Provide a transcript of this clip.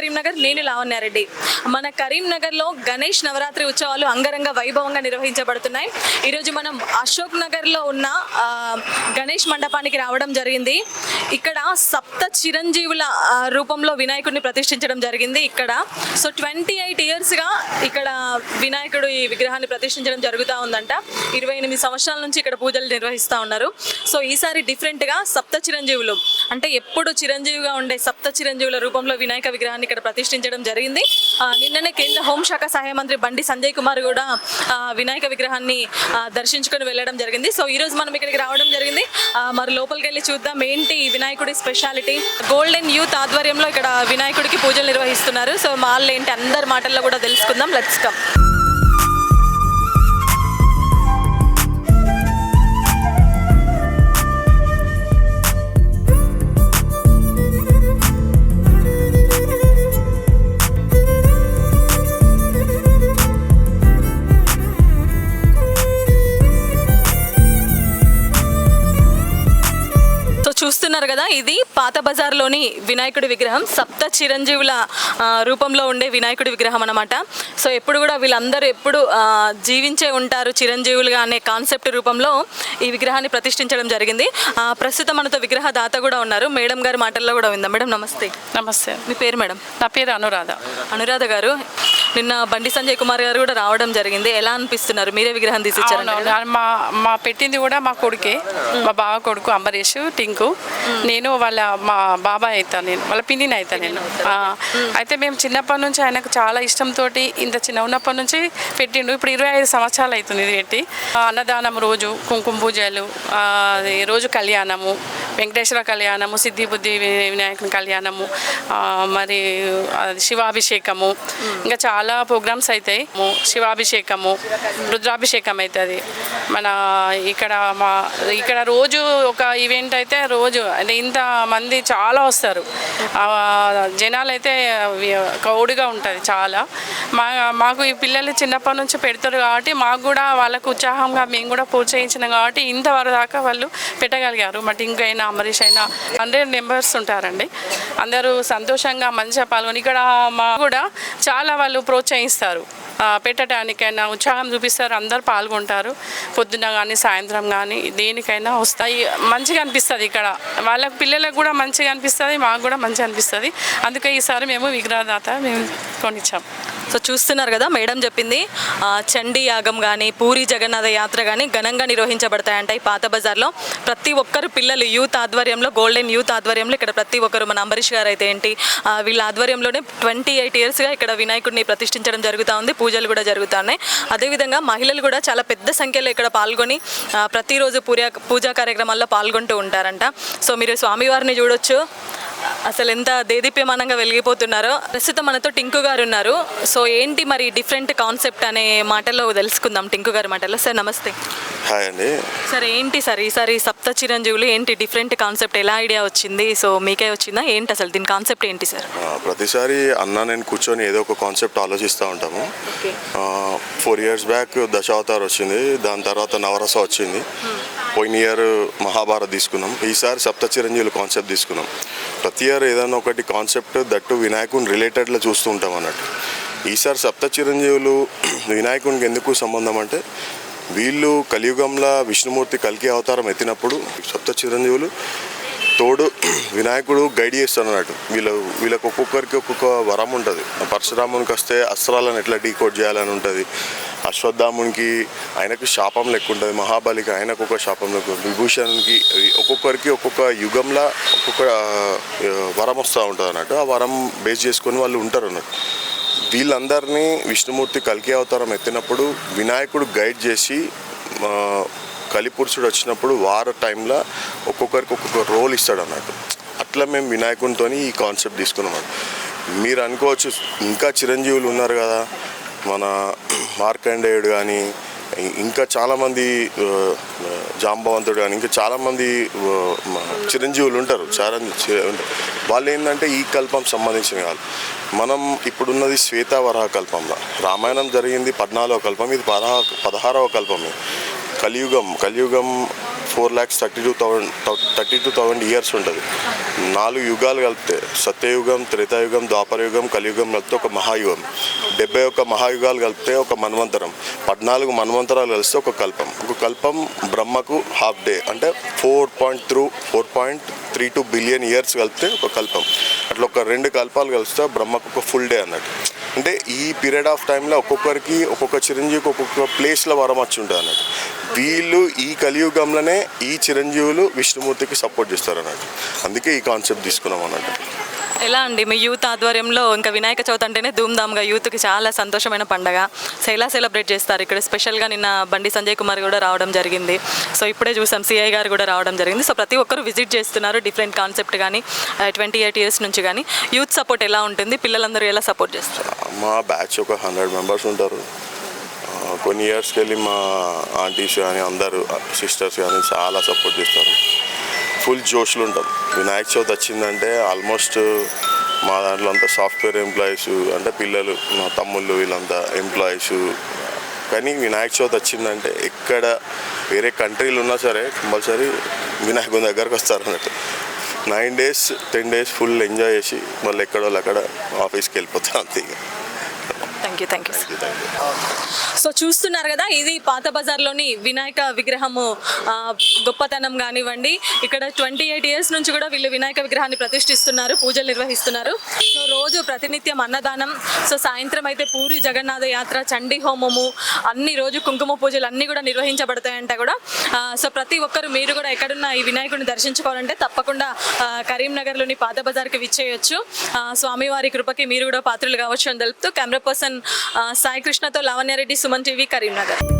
Karimnagar నేను లావణ్యారెడ్డి. మన కరీంనగర్లో గణేష్ నవరాత్రి ఉత్సవాలు అంగరంగ వైభవంగా నిర్వహించబడుతున్నాయి. ఈరోజు మనం అశోక్ నగర్లో ఉన్న గణేష్ మండపానికి రావడం జరిగింది. ఇక్కడ సప్త చిరంజీవుల రూపంలో వినాయకుడిని ప్రతిష్ఠించడం జరిగింది ఇక్కడ. సో ట్వంటీ ఎయిట్ ఇయర్స్గా ఇక్కడ వినాయకుడు ఈ విగ్రహాన్ని ప్రతిష్ఠించడం జరుగుతూ ఉందంట. ఇరవై ఎనిమిది సంవత్సరాల నుంచి ఇక్కడ పూజలు నిర్వహిస్తూ ఉన్నారు. సో ఈసారి డిఫరెంట్గా సప్త చిరంజీవులు అంటే ఎప్పుడు చిరంజీవిగా ఉండే సప్త చిరంజీవుల రూపంలో వినాయక విగ్రహాన్ని ఇక్కడ ప్రతిష్ఠించడం జరిగింది. నిన్ననే కేంద్ర హోంశాఖ సహాయ మంత్రి బండి సంజయ్ కుమార్ కూడా వినాయక విగ్రహాన్ని దర్శించుకొని వెళ్ళడం జరిగింది. సో ఈ రోజు మనం ఇక్కడికి రావడం జరిగింది. మరి లోపలికి వెళ్ళి చూద్దాం ఏంటి వినాయకుడి స్పెషాలిటీ. గోల్డెన్ యూత్ ఆధ్వర్యంలో ఇక్కడ వినాయకుడికి పూజలు నిర్వహిస్తున్నారు. సో వాళ్ళు ఏంటి అందరి మాటల్లో కూడా తెలుసుకుందాం. లెట్స్ కమ్ చూస్తున్నారు కదా ఇది పాత బజార్లోని వినాయకుడి విగ్రహం సప్త చిరంజీవుల రూపంలో ఉండే వినాయకుడి విగ్రహం అనమాట సో ఎప్పుడు కూడా వీళ్ళందరూ ఎప్పుడు జీవించే ఉంటారు చిరంజీవులుగా అనే కాన్సెప్ట్ రూపంలో ఈ విగ్రహాన్ని ప్రతిష్ఠించడం జరిగింది. ఆ, ప్రస్తుతం మనతో విగ్రహ దాత కూడా ఉన్నారు. మేడం గారి మాటల్లో కూడా ఉందా మేడం నమస్తే. నమస్తే. మీ పేరు మేడం? నా పేరు అనురాధ. అనురాధ గారు. నిన్న బండి సంజయ్ కుమార్ గారు కూడా రావడం జరిగింది. ఎలా అనిపిస్తున్నారు? మీరే విగ్రహం తీసి ఇచ్చారంట అవును, కదా? మా మా పెట్టింది కూడా మా కొడుకే. మా బావ కొడుకు అంబరీష్ టింకు. నేను వాళ్ళ మా బాబాయ్ అవుతా నేను. వాళ్ళ పిన్నిని అవుతా నేను. అయితే మేము చిన్నప్పటి నుంచి ఆయనకు చాలా ఇష్టంతో ఇంత చిన్న ఉన్నప్పటి నుంచి పెట్టిండు. ఇప్పుడు ఇరవై ఐదు సంవత్సరాలు అవుతుంది ఇది పెట్టి. అన్నదానం రోజు కుంకుమ పూజలు రోజు కళ్యాణము వెంకటేశ్వర కళ్యాణము సిద్ధి బుద్ధి వి- వినాయకుని కళ్యాణము మరి అది శివాభిషేకము. ఇంకా చాలా ప్రోగ్రామ్స్ అవుతాయి శివాభిషేకము రుద్రాభిషేకం అవుతుంది మన ఇక్కడ మా ఇక్కడ రోజు ఒక ఈవెంట్ అయితే రోజు అంటే ఇంత మంది చాలా వస్తారు. జనాలు అయితే కౌడుగా ఉంటుంది చాలా. మా మాకు ఈ పిల్లలు చిన్నప్పటి నుంచి పెడతారు కాబట్టి మాకు కూడా వాళ్ళకు ఉత్సాహంగా మేము కూడా ప్రోత్సహించినాం కాబట్టి ఇంతవరకు దాకా వాళ్ళు పెట్టగలిగారు. టింక్ అయినా అమరీష్ అయినా హండ్రెడ్ మెంబర్స్ ఉంటారండి. అందరూ సంతోషంగా మంచిగా పాల్గొని ఇక్కడ మా కూడా చాలా వాళ్ళు ప్రోత్సహిస్తారు. పెట్టడానికైనా ఉత్సాహం చూపిస్తారు అందరు పాల్గొంటారు. పొద్దున కానీ సాయంత్రం కానీ దేనికైనా వస్తాయి. మంచిగా అనిపిస్తుంది ఇక్కడ. వాళ్ళ పిల్లలకు కూడా మంచిగా అనిపిస్తుంది మాకు కూడా మంచిగా అనిపిస్తుంది. అందుకే ఈసారి మేము విగ్రహదాత మేము కొనిచ్చాం. సో చూస్తున్నారు కదా మేడం చెప్పింది. చండీ యాగం కానీ పూరి జగన్నాథ యాత్ర కానీ ఘనంగా నిర్వహించబడతాయంట ఈ పాత బజార్లో. ప్రతి ఒక్కరు పిల్లలు యూత్ ఆధ్వర్యంలో గోల్డెన్ యూత్ ఆధ్వర్యంలో ఇక్కడ ప్రతి ఒక్కరు మన అంబరీష్ గారు అయితే ఏంటి వీళ్ళ ఆధ్వర్యంలోనే ట్వంటీ ఎయిట్ ఇయర్స్గా ఇక్కడ వినాయకుడిని ప్రతిష్ఠించడం జరుగుతూ ఉంది పూజలు కూడా జరుగుతున్నాయి అదేవిధంగా మహిళలు కూడా చాలా పెద్ద సంఖ్యలో ఇక్కడ పాల్గొని ప్రతిరోజు పూజా పూజా కార్యక్రమాల్లో పాల్గొంటూ ఉంటారంట. సో మీరు స్వామివారిని చూడొచ్చు. అసలు ఎంత దేదీప్యమానంగా వెలిగిపోతున్నారో. ప్రస్తుతం మనతో టింకు గారు ఉన్నారు. సో ఏంటి మరి డిఫరెంట్ కాన్సెప్ట్ అనే మాటల్లో తెలుసుకుందాం టింకు గారి మాటల్లో. సార్ నమస్తే. హాయ్ అండి. సార్ ఏంటి సార్ ఈసారి సప్త చిరంజీవులు ఏంటి డిఫరెంట్ కాన్సెప్ట్ ఎలా ఐడియా వచ్చింది? సో మీకే వచ్చిందా? ఏంటి అసలు దీని కాన్సెప్ట్ ఏంటి సార్? ప్రతిసారి అన్న నేను కూర్చొని ఏదో ఒక కాన్సెప్ట్ ఆలోచిస్తూ ఉంటాము. ఫోర్ ఇయర్స్ బ్యాక్ దశావతార్ వచ్చింది. దాని తర్వాత నవరస వచ్చింది. పోయిన ఇయర్ మహాభారత్ తీసుకున్నాం. ఈసారి సప్త చిరంజీవులు కాన్సెప్ట్ తీసుకున్నాం. ప్రతి ఇయర్ ఏదైనా ఒకటి కాన్సెప్ట్ దట్టు వినాయకుని రిలేటెడ్లో చూస్తూ ఉంటాం అన్నట్టు. ఈసారి సప్త చిరంజీవులు వినాయకునికి ఎందుకు సంబంధం అంటే వీళ్ళు కలియుగంలో విష్ణుమూర్తి కల్కి అవతారం ఎత్తినప్పుడు సప్త చిరంజీవులు తోడు వినాయకుడు గైడ్ చేస్తాడు అన్నట్టు. వీళ్ళు వీళ్ళకి ఒక్కొక్కరికి ఒక్కొక్క వరం ఉంటుంది. పరశురామునికి వస్తే అస్త్రాలను ఎట్లా డీకోడ్ చేయాలని ఉంటుంది. అశ్వత్థామునికి ఆయనకు శాపం లెక్క ఉంటుంది మహాబలికి ఆయనకు ఒక శాపం లెక్క విభూషణ్కి ఒక్కొక్కరికి ఒక్కొక్క యుగంలో ఒక్కొక్క వరం వస్తూ ఉంటుంది అన్నట్టు ఆ వరం బేస్ చేసుకొని వాళ్ళు ఉంటారు అన్నట్టు వీళ్ళందరినీ విష్ణుమూర్తి కల్కి అవతారం ఎత్తినప్పుడు వినాయకుడు గైడ్ చేసి కలిపురుషుడు వచ్చినప్పుడు వార టైంలో ఒక్కొక్కరికి ఒక్కొక్క రోల్ ఇస్తాడు అన్నట్టు అట్లా మేము వినాయకునితో ఈ కాన్సెప్ట్ తీసుకున్నాం మీరు అనుకోవచ్చు ఇంకా చిరంజీవులు ఉన్నారు కదా మన మార్కండేయుడు కానీ ఇంకా చాలామంది జాంబవంతుడు కానీ ఇంకా చాలామంది చిరంజీవులు ఉంటారు చాలా వాళ్ళు ఏంటంటే ఈ కల్పం సంబంధించిన కాదు. మనం ఇప్పుడున్నది శ్వేతావరహ కల్పంలో రామాయణం జరిగింది పద్నాలుగో కల్పం ఇది పదహా పదహారవ కల్పమే. కలియుగం కలియుగం four lakhs thirty two thousand thirty two thousand years ఉంటుంది. నాలుగు యుగాలు కలిపితే సత్యయుగం త్రేతాయుగం ద్వాపరయుగం కలియుగం కలిపితే ఒక మహాయుగం. డెబ్బై ఒక్క మహాయుగాలు కలిపితే ఒక మన్వంతరం. పద్నాలుగు మన్వంతరాలు కలిస్తే ఒక కల్పం. ఒక కల్పం బ్రహ్మకు హాఫ్ డే అంటే four point through four point three two billion years కలిపితే ఒక కల్పం. అట్లా ఒక రెండు కల్పాలు కలిస్తే బ్రహ్మకు ఒక ఫుల్ డే అన్నట్టు. అంటే ఈ పీరియడ్ ఆఫ్ టైంలో ఒక్కొక్కరికి ఒక్కొక్క చిరంజీవికి ఒక్కొక్క ప్లేస్లో వరం వచ్చి ఉంటుంది అన్నట్టు. వీళ్ళు ఈ కలియుగంలోనే ఈ చిరంజీవులు విష్ణుమూర్తికి సపోర్ట్ చేస్తారు అన్నట్టు అందుకే ఈ కాన్సెప్ట్ తీసుకున్నాం అన్నట్టు. ఎలా అండి మీ యూత్ ఆధ్వర్యంలో ఇంకా వినాయక చవితి అంటేనే ధూమ్ధామ్గా యూత్కి చాలా సంతోషమైన పండగ. సో ఎలా సెలబ్రేట్ చేస్తారు? ఇక్కడ స్పెషల్గా నిన్న బండి సంజయ్ కుమార్ కూడా రావడం జరిగింది. సో ఇప్పుడే చూసాం సిఐ గారు కూడా రావడం జరిగింది. సో ప్రతి ఒక్కరు విజిట్ చేస్తున్నారు డిఫరెంట్ కాన్సెప్ట్ కానీ ట్వంటీ ఎయిట్ ఇయర్స్ నుంచి కానీ. యూత్ సపోర్ట్ ఎలా ఉంటుంది? పిల్లలందరూ ఎలా సపోర్ట్ చేస్తారు? మా బ్యాచ్ ఒక హండ్రెడ్ మెంబర్స్ ఉంటారు. కొన్ని ఇయర్స్కి వెళ్ళి మా ఆంటీస్ కానీ అందరూ సిస్టర్స్ కానీ చాలా సపోర్ట్ చేస్తారు. ఫుల్ జోష్లు ఉంటాం. వినాయక చవితి వచ్చిందంటే ఆల్మోస్ట్ మా దాంట్లో అంతా సాఫ్ట్వేర్ ఎంప్లాయీస్ అంటే పిల్లలు మా తమ్ముళ్ళు వీళ్ళంతా ఎంప్లాయీస్. కానీ వినాయక చవితి వచ్చిందంటే ఎక్కడ వేరే కంట్రీలు ఉన్నా సరే కంపల్సరీ వినాయకుని దగ్గరకు వస్తారు అన్నట్టు. Nine days ten days full enjoy చేసి మళ్ళీ ఎక్కడో అక్కడ ఆఫీస్కి వెళ్ళిపోతారు అంతే thank you thank you so చూస్తున్నారు కదా ఇది పాత బజార్లోని వినాయక విగ్రహము గొప్పతనం కానివ్వండి. ఇక్కడ ట్వంటీ ఎయిట్ ఇయర్స్ నుంచి కూడా వీళ్ళు వినాయక విగ్రహాన్ని ప్రతిష్ఠిస్తున్నారు పూజలు నిర్వహిస్తున్నారు. సో రోజు ప్రతినిత్యం అన్నదానం సో సాయంత్రం అయితే పూరి జగన్నాథ యాత్ర చండీ హోమము అన్ని రోజు కుంకుమ పూజలు అన్నీ కూడా నిర్వహించబడతాయంట కూడా. సో ప్రతి ఒక్కరు మీరు కూడా ఎక్కడున్న ఈ వినాయకుడిని దర్శించుకోవాలంటే తప్పకుండా కరీంనగర్లోని పాత బజార్కి విచ్చేయచ్చు. స్వామివారి కృపకి మీరు కూడా పాత్రలు కావచ్చు అని తెలుపుతూ కెమెరా పర్సన్ సాయి కృష్ణతో లావణ్యారెడ్డి సుమన్ టీవీ కరీంనగర్